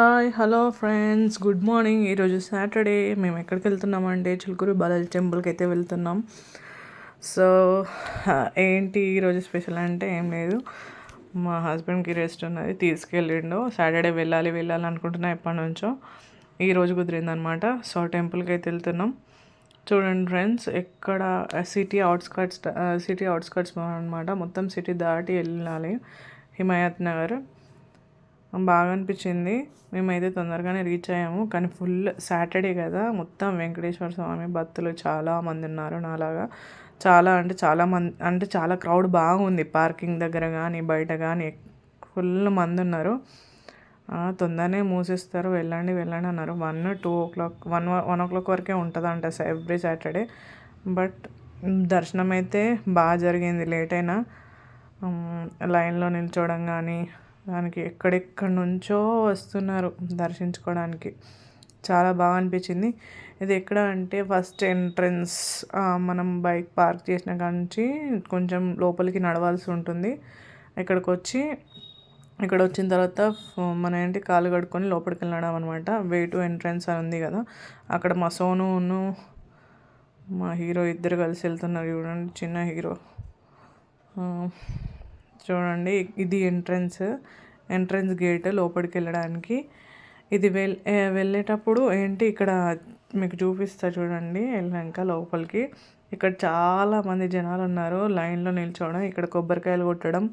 Hi hello friends. Good morning. ఈరోజు Saturday. మేము ఎక్కడికి వెళ్తున్నామంటే చిలుకూరు బాలాజీ టెంపుల్కి అయితే వెళ్తున్నాం. సో ఏంటి ఈరోజు స్పెషల్ అంటే ఏం లేదు. మా హస్బెండ్కి రెస్ట్ ఉన్నది తీసుకెళ్ళిండు. సాటర్డే వెళ్ళాలి వెళ్ళాలి అనుకుంటున్నా ఎప్పటి నుంచో. ఈరోజు కుదిరిందనమాట. సో టెంపుల్కి అయితే వెళ్తున్నాం. చూడండి ఫ్రెండ్స్ ఎక్కడ సిటీ అవుట్స్కట్స్ సిటీ అవుట్స్కట్స్ అనమాట మొత్తం సిటీ దాటి వెళ్ళాలి. హిమాయత్ నగర్. బాగా అనిపించింది మేమైతే తొందరగానే రీచ్ అయ్యాము. కానీ ఫుల్ సాటర్డే కదా మొత్తం వెంకటేశ్వర స్వామి భక్తులు చాలామంది ఉన్నారు నాలాగా. చాలా అంటే చాలా మంది అంటే చాలా క్రౌడ్ బాగుంది. పార్కింగ్ దగ్గర కానీ బయట కానీ ఫుల్ మంది ఉన్నారు. తొందరనే మూసేస్తారు. వెళ్ళండి వెళ్ళండి అన్నారు. One two o'clock one one o'clock వరకే ఉంటుందంట ఎవ్రీ సాటర్డే బట్ దర్శనం అయితే బాగా జరిగింది. లేట్ అయినా లైన్లో నిల్చోవడం కానీ దానికి ఎక్కడెక్కడి నుంచో వస్తున్నారు దర్శించుకోవడానికి. చాలా బాగా అనిపించింది. ఇది ఎక్కడ అంటే ఫస్ట్ ఎంట్రన్స్ మనం బైక్ పార్క్ చేసిన నుంచి కొంచెం లోపలికి నడవాల్సి ఉంటుంది. ఇక్కడికి వచ్చి ఇక్కడ వచ్చిన తర్వాత మన ఏంటి కాలు కడుక్కొని లోపలికి వెళ్ళడం అనమాట వే టు ఎంట్రన్స్ అని ఉంది కదా. అక్కడ మా సోనూను మా హీరో ఇద్దరు కలిసి వెళ్తున్నారు చూడండి చిన్న హీరో. చూడండి ఇది ఎంట్రన్స్ ఎంట్రన్స్ గేట్ లోపలికి వెళ్ళడానికి. ఇది వెల్ వెళ్ళేటప్పుడు ఏంటి ఇక్కడ మీకు చూపిస్తా చూడండి వెళ్ళాక లోపలికి. ఇక్కడ చాలా మంది జనాలు ఉన్నారు లైన్లో నిల్చోవడం ఇక్కడ కొబ్బరికాయలు కొట్టడం.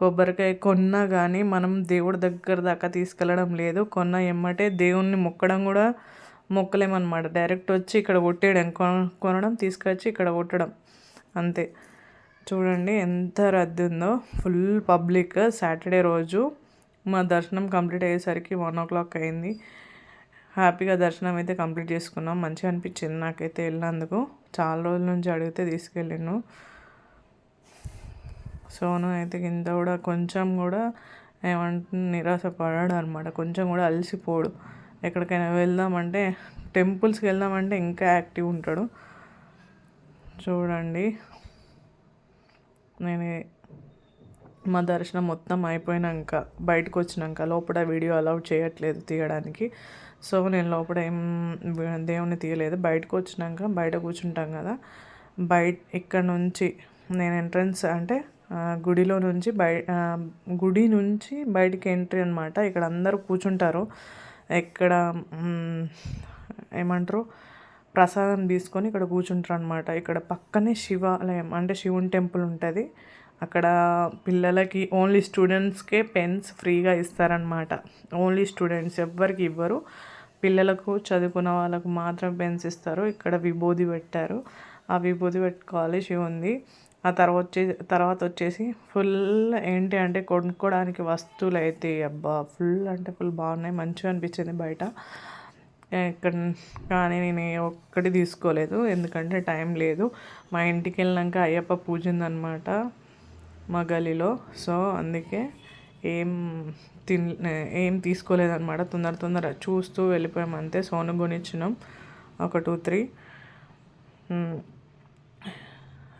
కొబ్బరికాయ కొన్నా కానీ మనం దేవుడి దగ్గర దాకా తీసుకెళ్ళడం లేదు. కొన్న ఎమ్మటే దేవుణ్ణి మొక్కడం కూడా మొక్కలేమన్నమాట. డైరెక్ట్ వచ్చి ఇక్కడ కొట్టేయడం కొనడం తీసుకొచ్చి ఇక్కడ కొట్టడం అంతే. చూడండి ఎంత రద్దీ ఉందో. ఫుల్ పబ్లిక్ సాటర్డే రోజు. మా దర్శనం కంప్లీట్ అయ్యేసరికి వన్ ఓ క్లాక్ అయింది. హ్యాపీగా దర్శనం అయితే కంప్లీట్ చేసుకున్నాం. మంచిగా అనిపించింది నాకైతే వెళ్ళినందుకు. చాలా రోజుల నుంచి అడిగితే తీసుకెళ్ళాను సోను అయితే కింద కూడా కొంచెం కూడా ఏమంటే నిరాశ పడాడు అనమాట కొంచెం కూడా అలసిపోడు. ఎక్కడికైనా వెళ్దామంటే టెంపుల్స్కి వెళ్దామంటే ఇంకా యాక్టివ్ ఉంటాడు. చూడండి. నేను మా దర్శనం మొత్తం అయిపోయినాక బయటకు వచ్చినాక లోపల వీడియో అలౌ చేయట్లేదు తీయడానికి. సో నేను లోపల ఏం దేవుని తీయలేదు. బయటకు వచ్చినాక బయట కూర్చుంటాం కదా. బయట ఇక్కడ నుంచి నేను ఎంట్రన్స్ అంటే గుడిలో నుంచి బయ గుడి నుంచి బయటికి ఎంట్రీ అనమాట ఇక్కడ అందరూ కూర్చుంటారు. ఇక్కడ ఏమంటారు? ప్రసాదం తీసుకొని ఇక్కడ కూర్చుంటారు అనమాట ఇక్కడ పక్కనే శివాలయం అంటే శివుని టెంపుల్ ఉంటుంది. అక్కడ పిల్లలకి ఓన్లీ స్టూడెంట్స్కే పెన్స్ ఫ్రీగా ఇస్తారనమాట ఓన్లీ స్టూడెంట్స్ ఎవ్వరికి ఇవ్వరు. పిల్లలకు చదువుకున్న వాళ్ళకు మాత్రం పెన్స్ ఇస్తారు. ఇక్కడ విభూది పెట్టారు. ఆ విభూది పెట్టుకోవాలి శివుంది ఆ తర్వాత వచ్చే తర్వాత వచ్చేసి ఫుల్ ఏంటి అంటే కొనుక్కోవడానికి వస్తువులు అయితే అబ్బా! ఫుల్ అంటే ఫుల్ బాగున్నాయి. మంచిగా అనిపించింది బయట. ఎక్కడ కానీ నేను ఒక్కటి తీసుకోలేదు. ఎందుకంటే టైం లేదు. మా ఇంటికి వెళ్ళినాక అయ్యప్ప పూజ ఉందన్నమాట మా గలీలో సో అందుకే ఏం తిన్ ఏం తీసుకోలేదన్నమాట. తొందర తొందర చూస్తూ వెళ్ళిపోయాం అంతే. సోను కొనిచ్చినాం. ఒక టూ త్రీ.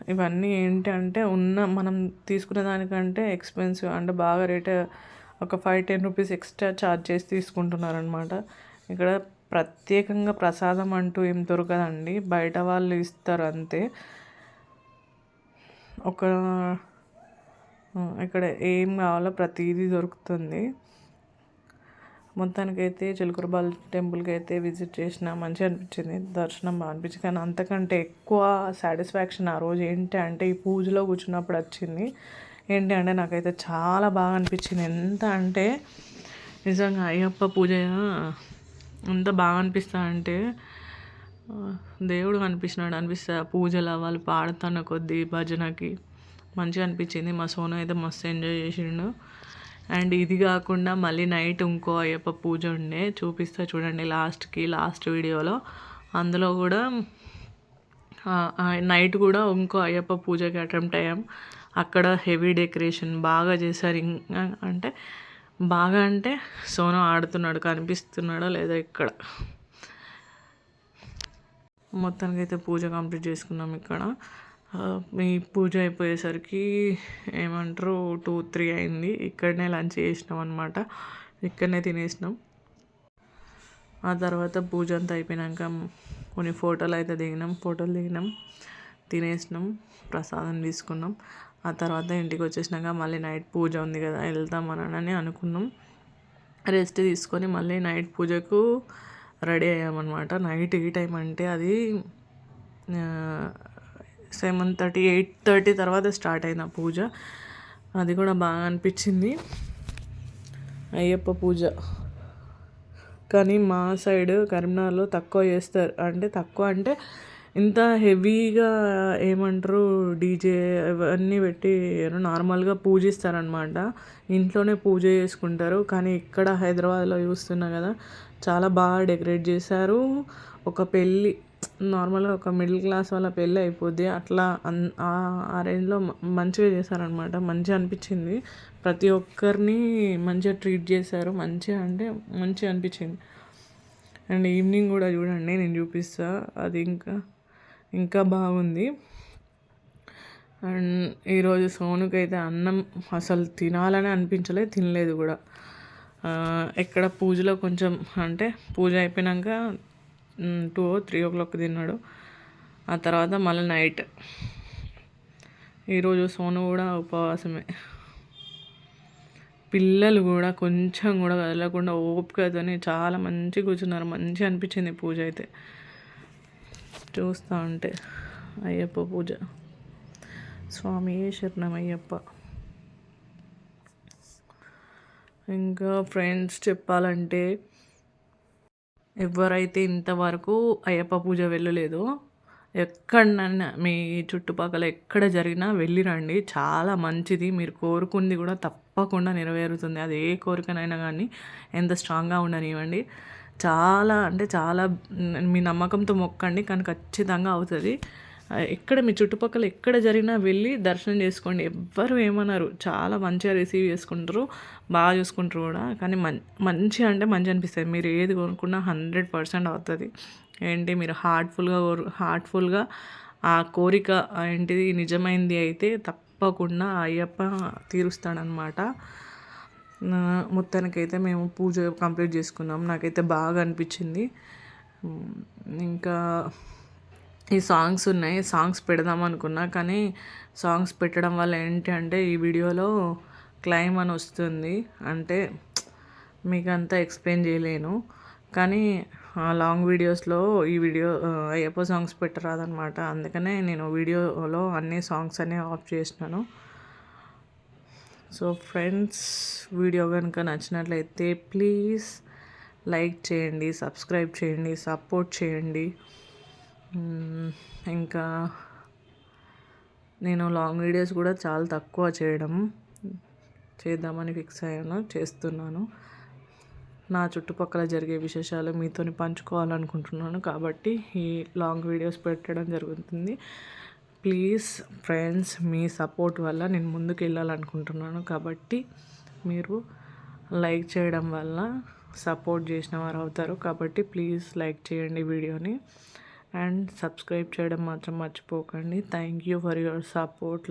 ఇవన్నీ ఏంటంటే ఉన్న మనం తీసుకునే దానికంటే ఎక్స్పెన్సివ్ అంటే బాగా రేట్ ఒక five ten rupees extra charge చేసి తీసుకుంటున్నారనమాట ఇక్కడ ప్రత్యేకంగా ప్రసాదం అంటూ ఏం దొరకదండి. బయట వాళ్ళు ఇస్తారు అంతే. ఒక ఇక్కడ ఏం కావాలో ప్రతిదీ దొరుకుతుంది. మొత్తానికైతే చిలుకూరుబాల్ టెంపుల్కి అయితే విజిట్ చేసిన మంచిగా అనిపించింది. దర్శనం బాగా అనిపించింది. కానీ అంతకంటే ఎక్కువ సాటిస్ఫాక్షన్ ఆ రోజు ఏంటి అంటే ఈ పూజలో కూర్చున్నప్పుడు వచ్చింది. ఏంటి అంటే నాకైతే చాలా బాగా అనిపించింది. ఎంత అంటే నిజంగా అయ్యప్ప పూజ ఎంత బాగా అనిపిస్తుంది అంటే దేవుడు కనిపిస్తున్నాడు అనిపిస్తా. పూజలు వాళ్ళు పాడుతున్న కొద్దీ భజనకి. మంచిగా అనిపించింది. మా సోను అయితే మస్తు ఎంజాయ్ చేసిండు. అండ్ ఇది కాకుండా మళ్ళీ నైట్ ఇంకో అయ్యప్ప పూజ ఉండే. చూపిస్తా చూడండి లాస్ట్కి లాస్ట్ వీడియోలో. అందులో కూడా నైట్ కూడా ఇంకో అయ్యప్ప పూజకి అటెంప్ట్ అయ్యాం. అక్కడ హెవీ డెకరేషన్ బాగా చేశారు. ఇంకా అంటే బాగా అంటే సోను ఆడుతున్నాడు కనిపిస్తున్నాడో లేదా ఇక్కడ? మొత్తానికి అయితే పూజ కంప్లీట్ చేసుకున్నాం ఇక్కడ. మీ పూజ అయిపోయేసరికి ఏమంటారు టూ త్రీ అయింది. ఇక్కడనే లంచ్ చేసినాం అనమాట ఇక్కడనే తినేసినాం. ఆ తర్వాత పూజ అంతా అయిపోయినాక కొన్ని ఫోటోలు అయితే దిగినాం. ఫోటోలు దిగినాం తినేసినాం ప్రసాదం తీసుకున్నాం. ఆ తర్వాత ఇంటికి వచ్చేసినాక మళ్ళీ నైట్ పూజ ఉంది కదా వెళ్తామని అనుకున్నాం. రెస్ట్ తీసుకొని మళ్ళీ నైట్ పూజకు రెడీ అయ్యామన్నమాట. నైట్ ఏ టైం అంటే అది సెవెన్ థర్టీ ఎయిట్ థర్టీ తర్వాత స్టార్ట్ అయిన పూజ. అది కూడా బాగా అనిపించింది. అయ్యప్ప పూజ. కానీ మా సైడ్ కరీంనగర్లో తక్కువ చేస్తారు. అంటే తక్కువ అంటే ఇంత హెవీగా ఏమంటారు డీజే అవన్నీ పెట్టి నార్మల్గా పూజిస్తారనమాట ఇంట్లోనే పూజ చేసుకుంటారు. కానీ ఇక్కడ హైదరాబాద్లో చూస్తున్నా కదా చాలా బాగా డెకరేట్ చేశారు. ఒక పెళ్ళి నార్మల్గా ఒక మిడిల్ క్లాస్ వాళ్ళ పెళ్ళి అయిపోద్ది. అట్లా అన్ ఆ రేంజ్లో మంచిగా చేశారనమాట మంచిగా అనిపించింది. ప్రతి ఒక్కరిని మంచిగా ట్రీట్ చేశారు. మంచిగా అంటే మంచిగా అనిపించింది. అండ్ ఈవినింగ్ కూడా చూడండి నేను చూపిస్తా. అది ఇంకా ఇంకా బాగుంది. అండ్ ఈరోజు సోనుకైతే అన్నం అసలు తినాలని అనిపించలే తినలేదు కూడా. ఎక్కడ పూజలో కొంచెం అంటే పూజ అయిపోయినాక టూ త్రీ ఓ క్లాక్ తిన్నాడు. ఆ తర్వాత మళ్ళీ నైట్. ఈరోజు సోను కూడా ఉపవాసమే. పిల్లలు కూడా కొంచెం కూడా కదలకుండా ఓపికతోని చాలా మంచిగా కూర్చున్నారు. మంచిగా అనిపించింది పూజ అయితే. చూస్తూ ఉంటే. అయ్యప్ప పూజ. స్వామి శరణం అయ్యప్ప ఇంకా ఫ్రెండ్స్ చెప్పాలంటే ఎవరైతే ఇంతవరకు అయ్యప్ప పూజ వెళ్ళలేదో ఎక్కడనన్నా మీ చుట్టుపక్కల ఎక్కడ జరిగినా వెళ్ళిరండి. చాలా మంచిది. మీరు కోరుకుంది కూడా తప్పకుండా నెరవేరుతుంది. అది ఏ కోరికనైనా కానీ ఎంత స్ట్రాంగ్గా ఉండనివ్వండి. చాలా అంటే చాలా మీ నమ్మకంతో మొక్కండి కానీ ఖచ్చితంగా అవుతుంది. ఎక్కడ మీ చుట్టుపక్కల ఎక్కడ జరిగినా వెళ్ళి దర్శనం చేసుకోండి. ఎవ్వరు ఏమన్నారు చాలా మంచిగా రిసీవ్ చేసుకుంటారు బాగా చూసుకుంటారు కూడా. కానీ మం మంచిగా అంటే మంచి అనిపిస్తుంది. మీరు ఏది కోరుకున్నా హండ్రెడ్ పర్సెంట్ అవుతుంది. ఏంటి? మీరు హార్ట్ఫుల్గా కోరు హార్ట్ఫుల్గా ఆ కోరిక ఏంటిది? నిజమైంది అయితే తప్పకుండా అయ్యప్ప తీరుస్తాడనమాట మొత్తానికైతే మేము పూజ కంప్లీట్ చేసుకున్నాం. నాకైతే బాగా అనిపించింది. ఇంకా ఈ సాంగ్స్ ఉన్నాయి. సాంగ్స్ పెడదాం అనుకున్నా కానీ సాంగ్స్ పెట్టడం వల్ల ఏంటి అంటే ఈ వీడియోలో క్లైమ్ అని వస్తుంది. అంటే మీకు అంతా ఎక్స్ప్లెయిన్ చేయలేను. కానీ లాంగ్ వీడియోస్లో ఈ వీడియో అయ్యప్ప సాంగ్స్ పెట్టరాదనమాట అందుకనే నేను వీడియోలో అన్ని సాంగ్స్ అనే ఆఫ్ చేసినాను. సో ఫ్రెండ్స్ వీడియో కనుక నచ్చినట్లయితే ప్లీజ్ లైక్ చేయండి సబ్స్క్రైబ్ చేయండి సపోర్ట్ చేయండి. ఇంకా నేను లాంగ్ వీడియోస్ కూడా చాలా తక్కువ చేయడం చేద్దామని ఫిక్స్ అయ్యాను చేస్తున్నాను. నా చుట్టుపక్కల జరిగే విశేషాలు మీతో పంచుకోవాలనుకుంటున్నాను కాబట్టి ఈ లాంగ్ వీడియోస్ పెట్టడం జరుగుతుంది. ప్లీజ్ ఫ్రెండ్స్ మీ సపోర్ట్ వల్ల నేను ముందుకు వెళ్ళాలనుకుంటున్నాను కాబట్టి మీరు లైక్ చేయడం వల్ల సపోర్ట్ చేసిన వారు అవుతారు. కాబట్టి ప్లీజ్ లైక్ చేయండి వీడియోని. అండ్ సబ్స్క్రైబ్ చేయడం మాత్రం మర్చిపోకండి. Thank you for your support.